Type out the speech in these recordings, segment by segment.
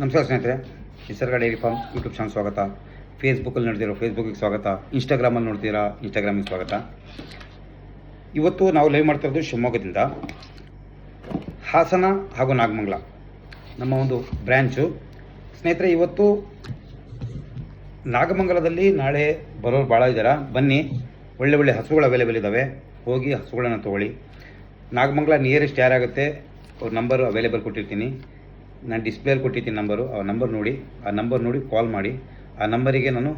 ನಮಸ್ಕಾರ ಸ್ನೇಹಿತರೆ Nisarga dairy farm YouTube channel ಸ್ವಾಗತ. ಫೇಸ್ಬುಕ್ಕಲ್ಲಿ ನೋಡ್ತಿರೋ ಫೇಸ್ಬುಕ್ಕಿಗೆ ಸ್ವಾಗತ. ಇನ್ಸ್ಟಾಗ್ರಾಮಲ್ಲಿ ನೋಡ್ತೀರಾ ಇನ್ಸ್ಟಾಗ್ರಾಮಿಗೆ ಸ್ವಾಗತ. ಇವತ್ತು ನಾವು ಲೈವ್ ಮಾಡ್ತಾ ಇರೋದು ಶಿವಮೊಗ್ಗದಿಂದ. ಹಾಸನ ಹಾಗೂ ನಾಗಮಂಗಲ, ನಮ್ಮ ಒಂದು ಬ್ರ್ಯಾಂಚು ಸ್ನೇಹಿತರೆ, ಇವತ್ತು ನಾಗಮಂಗಲದಲ್ಲಿ ನಾಳೆ ಬರೋರು ಭಾಳ ಇದ್ದಾರ ಬನ್ನಿ, ಒಳ್ಳೆ ಒಳ್ಳೆ ಹಸುಗಳು ಅವೈಲೇಬಲ್ ಇದ್ದಾವೆ ಹೋಗಿ ಹಸುಗಳನ್ನು ತೊಗೊಳ್ಳಿ. ನಾಗಮಂಗಲ ನಿಯರೆಸ್ಟ್ ಯಾರಾಗುತ್ತೆ, ಅವ್ರ ನಂಬರು ಅವೈಲೇಬಲ್ ಕೊಟ್ಟಿರ್ತೀನಿ. ನಾನು ಡಿಸ್ಪ್ಲೇಲಿ ಕೊಟ್ಟಿರ್ತೀನಿ ನಂಬರು ಆ ನಂಬರ್ ನೋಡಿ, ಆ ನಂಬರ್ ನೋಡಿ ಕಾಲ್ ಮಾಡಿ, ಆ ನಂಬರಿಗೆ ನಾನು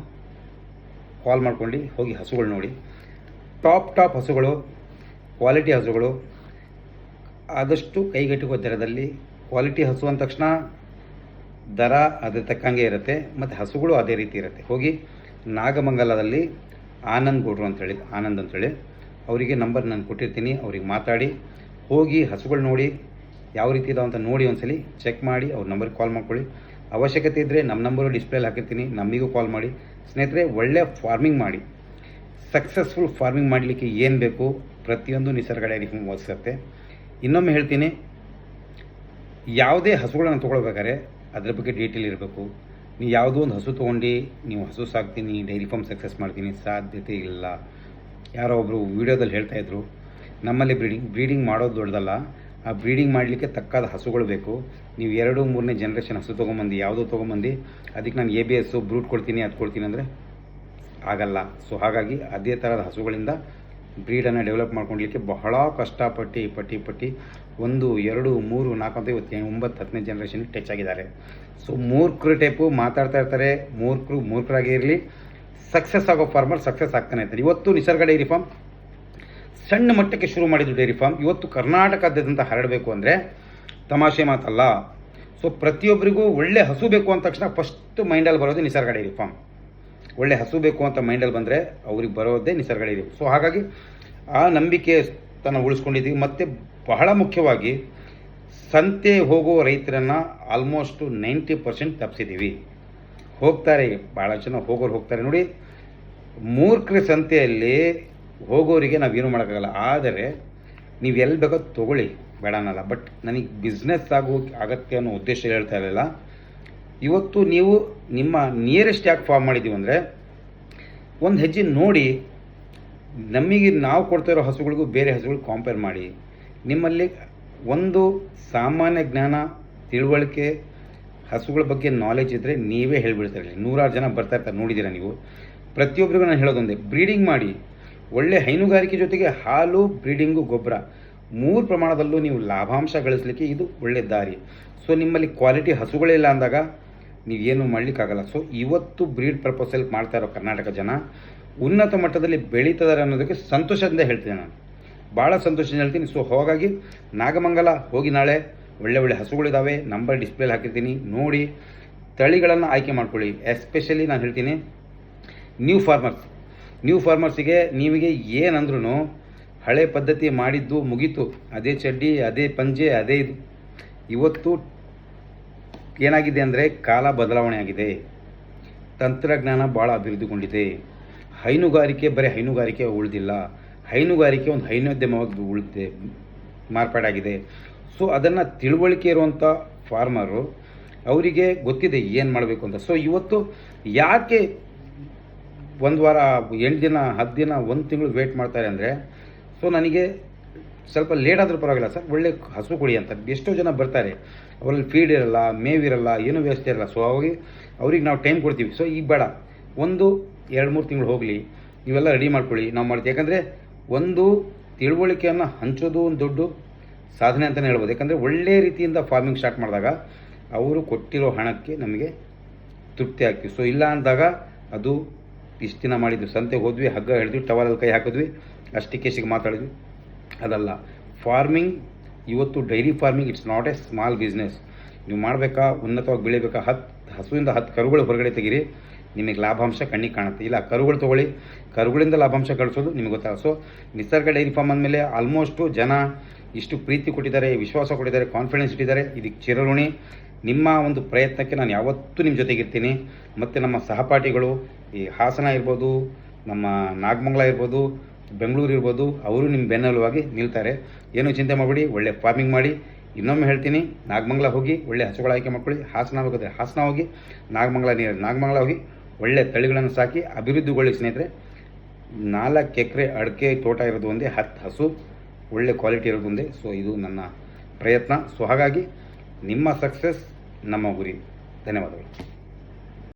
ಕಾಲ್ ಮಾಡ್ಕೊಂಡು ಹೋಗಿ ಹಸುಗಳು ನೋಡಿ. ಟಾಪ್ ಟಾಪ್ ಹಸುಗಳು ಕ್ವಾಲಿಟಿ ಹಸುಗಳು, ಆದಷ್ಟು ಕೈಗೆಟುಕುವ ದರದಲ್ಲಿ ಕ್ವಾಲಿಟಿ ಹಸು ಅಂದ ತಕ್ಷಣ ದರ ಅದ್ರ ತಕ್ಕಂಗೆ ಇರುತ್ತೆ, ಮತ್ತು ಹಸುಗಳು ಅದೇ ರೀತಿ ಇರುತ್ತೆ. ಹೋಗಿ ನಾಗಮಂಗಲದಲ್ಲಿ ಆನಂದ್ ಗೌಡ್ರು ಅಂತೇಳಿ ಆನಂದ್ ಅಂತೇಳಿ ಅವರಿಗೆ ನಂಬರ್ ನಾನು ಕೊಟ್ಟಿರ್ತೀನಿ, ಅವ್ರಿಗೆ ಮಾತಾಡಿ, ಹೋಗಿ ಹಸುಗಳು ನೋಡಿ ಯಾವ ರೀತಿ ಇದಾವೆ ಅಂತ ನೋಡಿ ಒಂದ್ಸಲಿ ಚೆಕ್ ಮಾಡಿ, ಅವ್ರ ನಂಬರ್ಗೆ ಕಾಲ್ ಮಾಡ್ಕೊಳ್ಳಿ. ಅವಶ್ಯಕತೆ ಇದ್ದರೆ ನಮ್ಮ ನಂಬರು ಡಿಸ್ಪ್ಲೇಲಿ ಹಾಕಿರ್ತೀನಿ ನಮಗೂ ಕಾಲ್ ಮಾಡಿ. ಸ್ನೇಹಿತರೆ, ಒಳ್ಳೆ ಫಾರ್ಮಿಂಗ್ ಮಾಡಿ. ಸಕ್ಸಸ್ಫುಲ್ ಫಾರ್ಮಿಂಗ್ ಮಾಡಲಿಕ್ಕೆ ಏನು ಬೇಕು? ಪ್ರತಿಯೊಂದು ನಿಸರ್ಗಡೆ ಡೈರಿ ಓದಿಸುತ್ತೆ. ಇನ್ನೊಮ್ಮೆ ಹೇಳ್ತೀನಿ, ಯಾವುದೇ ಹಸುಗಳನ್ನು ತೊಗೊಳ್ಬೇಕಾದ್ರೆ ಅದ್ರ ಬಗ್ಗೆ ಡೀಟೇಲ್ ಇರಬೇಕು. ನೀವು ಯಾವುದೋ ಒಂದು ಹಸು ತೊಗೊಂಡು, ನೀವು ಹಸು ಸಾಕ್ತೀನಿ ಡೈರಿ ಫಾರ್ಮ್ ಸಕ್ಸಸ್ ಮಾಡ್ತೀನಿ, ಸಾಧ್ಯತೆ ಇಲ್ಲ. ಯಾರೋ ಒಬ್ಬರು ವೀಡಿಯೋದಲ್ಲಿ ಹೇಳ್ತಾಯಿದ್ರು ನಮ್ಮಲ್ಲಿ ಬ್ರೀಡಿಂಗ್ ಬ್ರೀಡಿಂಗ್ ಮಾಡೋದು ದೊಡ್ಡದಲ್ಲ. ಆ ಬ್ರೀಡಿಂಗ್ ಮಾಡಲಿಕ್ಕೆ ತಕ್ಕಾದ ಹಸುಗಳು ಬೇಕು. ನೀವು ಎರಡು, ಮೂರನೇ ಜನ್ರೇಷನ್ ಹಸು ತೊಗೊಂಬಂದು, ಯಾವುದೋ ತೊಗೊಂಬಂದು, ಅದಕ್ಕೆ ನಾನು ಎ ಬಿ ಎಸ್ಸು ಬ್ರೂಟ್ ಕೊಡ್ತೀನಿ ಅದು ಕೊಡ್ತೀನಿ ಅಂದರೆ ಆಗಲ್ಲ. ಸೊ ಹಾಗಾಗಿ ಅದೇ ಥರದ ಹಸುಗಳಿಂದ ಬ್ರೀಡನ್ನು ಡೆವಲಪ್ ಮಾಡ್ಕೊಳ್ಲಿಕ್ಕೆ ಬಹಳ ಕಷ್ಟಪಟ್ಟು, ಪಟ್ಟಿ ಪಟ್ಟಿ ಒಂದು, ಎರಡು, ಮೂರು, ನಾಲ್ಕು ಅಂತ ಇವತ್ತು ಒಂಬತ್ತು, ಹತ್ತನೇ ಜನ್ರೇಷನ್ ಟಚ್ ಆಗಿದ್ದಾರೆ. ಸೊ ಮೂರ್ಖರು ಟೈಪು ಮಾತಾಡ್ತಾ ಇರ್ತಾರೆ. ಮೂರ್ಖರು, ಮೂರ್ಖರಾಗಿ ಇರಲಿ. ಸಕ್ಸಸ್ ಆಗೋ ಫಾರ್ಮರ್ ಸಕ್ಸಸ್ ಆಗ್ತಾನೆ ಇರ್ತಾರೆ ಇವತ್ತು ನಿಸರ್ಗ ಡೈರಿ ಫಾರ್ಮ್ ಸಣ್ಣ ಮಟ್ಟಕ್ಕೆ ಶುರು ಮಾಡಿದ್ದು ಡೈರಿ ಫಾರ್ಮ್ ಇವತ್ತು ಕರ್ನಾಟಕದಾದ್ಯಂತ ಹರಡಬೇಕು ಅಂದರೆ ತಮಾಷೆ ಮಾತಲ್ಲ. ಸೊ ಪ್ರತಿಯೊಬ್ಬರಿಗೂ ಒಳ್ಳೆ ಹಸು ಬೇಕು ಅಂದ ತಕ್ಷಣ ಫಸ್ಟ್ ಮೈಂಡಲ್ಲಿ ಬರೋದು ನಿಸರ್ಗ ಡೈರಿ ಫಾರ್ಮ್ ಒಳ್ಳೆ ಹಸು ಬೇಕು ಅಂತ ಮೈಂಡಲ್ಲಿ ಬಂದರೆ ಅವ್ರಿಗೆ ಬರೋದೇ ನಿಸರ್ಗ ಡೈರಿ ಸೊ ಹಾಗಾಗಿ ಆ ನಂಬಿಕೆ ತನ್ನ ಉಳಿಸ್ಕೊಂಡಿದ್ದೀವಿ. ಮತ್ತು ಬಹಳ ಮುಖ್ಯವಾಗಿ ಸಂತೆ ಹೋಗೋ ರೈತರನ್ನು ಆಲ್ಮೋಸ್ಟು ನೈಂಟಿ ಪರ್ಸೆಂಟ್ ತಪ್ಪಿಸಿದ್ದೀವಿ ಹೋಗ್ತಾರೆ ಭಾಳ ಜನ ಹೋಗೋರು ಹೋಗ್ತಾರೆ. ನೋಡಿ, ಮೂರ್ಖರ ಸಂತೆಯಲ್ಲಿ ಹೋಗೋರಿಗೆ ನಾವೇನು ಮಾಡೋಕ್ಕಾಗಲ್ಲ. ಆದರೆ ನೀವು ಎಲ್ಲಿ ಬೇಕೋ ತೊಗೊಳ್ಳಿ. ಬೇಡ ಅನ್ನಲ್ಲ. ಬಟ್ ನನಗೆ ಬಿಸ್ನೆಸ್ ಆಗೋ ಅಗತ್ಯ ಅನ್ನೋ ಉದ್ದೇಶ ಹೇಳ್ತಾ ಇರಲಿಲ್ಲ. ಇವತ್ತು ನೀವು ನಿಮ್ಮ ನಿಯರೆಸ್ಟ್ ಯಾಕೆ ಫಾರ್ಮ್ ಮಾಡಿದ್ದೀವಿ ಅಂದರೆ, ಒಂದು ಹೆಜ್ಜೆ ನೋಡಿ, ನಮಗೆ ನಾವು ಕೊಡ್ತಾ ಇರೋ ಹಸುಗಳಿಗೂ ಬೇರೆ ಹಸುಗಳು ಕಾಂಪೇರ್ ಮಾಡಿ. ನಿಮ್ಮಲ್ಲಿ ಒಂದು ಸಾಮಾನ್ಯ ಜ್ಞಾನ, ತಿಳುವಳಿಕೆ, ಹಸುಗಳ ಬಗ್ಗೆ ನಾಲೆಜ್ ಇದ್ದರೆ ನೀವೇ ಹೇಳಿಬಿಡ್ತಾರೆ ನೂರಾರು ಜನ ಬರ್ತಾ ಇರ್ತಾರೆ ನೋಡಿದ್ದೀರಾ ನೀವು. ಪ್ರತಿಯೊಬ್ಬರಿಗೂ ನಾನು ಹೇಳೋದೊಂದೇ ಬ್ರೀಡಿಂಗ್ ಮಾಡಿ. ಒಳ್ಳೆ ಹೈನುಗಾರಿಕೆ ಜೊತೆಗೆ ಹಾಲು, ಬ್ರೀಡಿಂಗು, ಗೊಬ್ಬರ ಮೂರು ಪ್ರಮಾಣದಲ್ಲೂ ನೀವು ಲಾಭಾಂಶ ಗಳಿಸಲಿಕ್ಕೆ ಇದು ಒಳ್ಳೆ ದಾರಿ. ಸೊ ನಿಮ್ಮಲ್ಲಿ ಕ್ವಾಲಿಟಿ ಹಸುಗಳೇ ಇಲ್ಲ ಅಂದಾಗ ನೀವೇನು ಮಾಡಲಿಕ್ಕಾಗಲ್ಲ. ಸೊ ಇವತ್ತು ಬ್ರೀಡ್ ಪರ್ಪಸಲ್ಲಿ ಮಾಡ್ತಾ ಇರೋ ಕರ್ನಾಟಕ ಜನ ಉನ್ನತ ಮಟ್ಟದಲ್ಲಿ ಬೆಳೀತಿದ್ದಾರೆ ಅನ್ನೋದಕ್ಕೆ ಸಂತೋಷದಿಂದ ಹೇಳ್ತೀನಿ ನಾನು. ಭಾಳ ಸಂತೋಷದಿಂದ ಹೇಳ್ತೀನಿ. ಸೊ ಹಾಗಾಗಿ ನಾಗಮಂಗಲ ಹೋಗಿ ನಾಳೆ ಒಳ್ಳೆ ಒಳ್ಳೆ ಹಸುಗಳಿದ್ದಾವೆ ನಂಬರ್ ಡಿಸ್ಪ್ಲೇಲಿ ಹಾಕಿರ್ತೀನಿ. ನೋಡಿ, ತಳಿಗಳನ್ನು ಆಯ್ಕೆ ಮಾಡ್ಕೊಳ್ಳಿ. ಎಸ್ಪೆಷಲಿ ನಾನು ಹೇಳ್ತೀನಿ ನ್ಯೂ ಫಾರ್ಮರ್ಸ್ ನ್ಯೂ ಫಾರ್ಮರ್ಸಿಗೆ ನಿಮಗೆ ಏನಂದ್ರೂ ಹಳೆ ಪದ್ಧತಿ ಮಾಡಿದ್ದು ಮುಗೀತು. ಅದೇ ಚಡ್ಡಿ, ಅದೇ ಪಂಜೆ, ಅದೇ ಇದು. ಇವತ್ತು ಏನಾಗಿದೆ ಅಂದರೆ ಕಾಲ ಬದಲಾವಣೆ ಆಗಿದೆ. ತಂತ್ರಜ್ಞಾನ ಭಾಳ ಅಭಿವೃದ್ಧಿಗೊಂಡಿದೆ. ಹೈನುಗಾರಿಕೆ, ಬರೀ ಹೈನುಗಾರಿಕೆ ಉಳಿದಿಲ್ಲ. ಹೈನುಗಾರಿಕೆ ಒಂದು ಹೈನೋದ್ಯಮವಾಗಿ ಉಳಿದಿದೆ ಮಾರ್ಪಾಡಾಗಿದೆ. ಸೊ ಅದನ್ನು ತಿಳುವಳಿಕೆ ಇರುವಂಥ ಫಾರ್ಮರು ಅವರಿಗೆ ಗೊತ್ತಿದೆ ಏನು ಮಾಡಬೇಕು ಅಂತ. ಸೊ ಇವತ್ತು ಯಾಕೆ ಒಂದು ವಾರ, ಎಂಟು ದಿನ, ಹತ್ತು ದಿನ, ಒಂದು ತಿಂಗಳು ವೇಟ್ ಮಾಡ್ತಾರೆ ಅಂದರೆ ಸೊ ನನಗೆ ಸ್ವಲ್ಪ ಲೇಟ್ ಆದರೂ ಪರವಾಗಿಲ್ಲ ಸರ್, ಒಳ್ಳೆ ಹಸು ಕೊಡಿ ಅಂತ. ಎಷ್ಟೋ ಜನ ಬರ್ತಾರೆ. ಅವರಲ್ಲಿ ಫೀಡ್ ಇರಲ್ಲ ಮೇವಿರಲ್ಲ ಏನೂ ವ್ಯವಸ್ಥೆ ಇರಲ್ಲ. ಸೊ ಅವಾಗಿ ಅವ್ರಿಗೆ ನಾವು ಟೈಮ್ ಕೊಡ್ತೀವಿ. ಸೊ ಈಗ ಬೇಡ. ಒಂದು, ಎರಡು, ಮೂರು ತಿಂಗಳು ಹೋಗಲಿ. ಇವೆಲ್ಲ ರೆಡಿ ಮಾಡ್ಕೊಳ್ಳಿ. ನಾವು ಮಾಡ್ತೀವಿ. ಯಾಕಂದರೆ ಒಂದು ತಿಳುವಳಿಕೆಯನ್ನು ಹಂಚೋದು ಒಂದು ದೊಡ್ಡ ಸಾಧನೆ ಅಂತಲೇ ಹೇಳ್ಬೋದು. ಯಾಕಂದರೆ ಒಳ್ಳೆ ರೀತಿಯಿಂದ ಫಾರ್ಮಿಂಗ್ ಸ್ಟಾರ್ಟ್ ಮಾಡಿದಾಗ ಅವರು ಕೊಟ್ಟಿರೋ ಹಣಕ್ಕೆ ನಮಗೆ ತೃಪ್ತಿ ಆಗ್ತೀವಿ. ಸೊ ಇಲ್ಲ ಅಂದಾಗ ಅದು ಇಷ್ಟು ದಿನ ಮಾಡಿದ್ವಿ. ಸಂತೆಗೆ ಹೋದ್ವಿ, ಹಗ್ಗ ಹಿಡಿದ್ವಿ ಟವಲಲ್ಲಿ ಕೈ ಹಾಕಿದ್ವಿ ಕೇಸಿಗೆ ಮಾತಾಡಿದ್ವಿ. ಅದಲ್ಲ ಫಾರ್ಮಿಂಗ್ ಇವತ್ತು dairy farming it's not a small business ನೀವು ಮಾಡಬೇಕಾ, ಉನ್ನತವಾಗಿ ಬೆಳಿಬೇಕಾ ಹತ್ತು ಹಸುವಿಂದ ಹತ್ತು ಕರುಗಳು ಹೊರಗಡೆ ತೆಗೀರಿ, ನಿಮಗೆ ಲಾಭಾಂಶ ಕಣ್ಣಿಗೆ ಕಾಣುತ್ತೆ. ಇಲ್ಲ, ಕರುಗಳು ತೊಗೊಳ್ಳಿ. ಕರುಗಳಿಂದ ಲಾಭಾಂಶ ಗಳಿಸೋದು ನಿಮಗೆ ಗೊತ್ತಾಗ ಸೊ ನಿಸರ್ಗ ಡೈರಿ ಫಾರ್ಮ್ ಅಂದಮೇಲೆ ಆಲ್ಮೋಸ್ಟು ಜನ ಇಷ್ಟು ಪ್ರೀತಿ ಕೊಟ್ಟಿದ್ದಾರೆ, ವಿಶ್ವಾಸ ಕೊಟ್ಟಿದ್ದಾರೆ ಕಾನ್ಫಿಡೆನ್ಸ್ ಇಟ್ಟಿದ್ದಾರೆ. ಇದಕ್ಕೆ ಚಿರಋಣಿ. ನಿಮ್ಮ ಒಂದು ಪ್ರಯತ್ನಕ್ಕೆ ನಾನು ಯಾವತ್ತೂ ನಿಮ್ಮ ಜೊತೆಗಿರ್ತೀನಿ ಮತ್ತು ನಮ್ಮ ಸಹಪಾಠಿಗಳು ಈ ಹಾಸನ ಇರ್ಬೋದು, ನಮ್ಮ ನಾಗಮಂಗಲ ಇರ್ಬೋದು, ಬೆಂಗಳೂರು ಇರ್ಬೋದು, ಅವರು ನಿಮ್ಮ ಬೆನ್ನೆಲುವಾಗಿ ನಿಲ್ತಾರೆ. ಏನೂ ಚಿಂತೆ ಮಾಡಬೇಡಿ, ಒಳ್ಳೆ ಫಾರ್ಮಿಂಗ್ ಮಾಡಿ. ಇನ್ನೊಮ್ಮೆ ಹೇಳ್ತೀನಿ, ನಾಗಮಂಗಲ ಹೋಗಿ, ಒಳ್ಳೆ ಹಸುಗಳ ಆಯ್ಕೆ ಮಾಡ್ಕೊಳ್ಳಿ. ಹಾಸನ ಹೋಗೋದ್ರೆ ಹಾಸನ ಹೋಗಿ, ನಾಗಮಂಗಲ ನೀರು, ನಾಗಮಂಗಲ ಹೋಗಿ ಒಳ್ಳೆ ತಳಿಗಳನ್ನು ಸಾಕಿ ಅಭಿವೃದ್ಧಿಗೊಳ್ಳಿ ಸ್ನೇಹಿತರೆ. ನಾಲ್ಕು ಎಕರೆ ಅಡಿಕೆ ತೋಟ ಇರೋದು ಒಂದೇ, ಹತ್ತು ಹಸು, ಒಳ್ಳೆ ಕ್ವಾಲಿಟಿ ಇರೋದು ಒಂದೇ. ಸೊ ಇದು ನನ್ನ ಪ್ರಯತ್ನ. ಸೊ ಹಾಗಾಗಿ ನಿಮ್ಮ ಸಕ್ಸಸ್ ನಮ್ಮ ಗುರಿ. ಧನ್ಯವಾದಗಳು.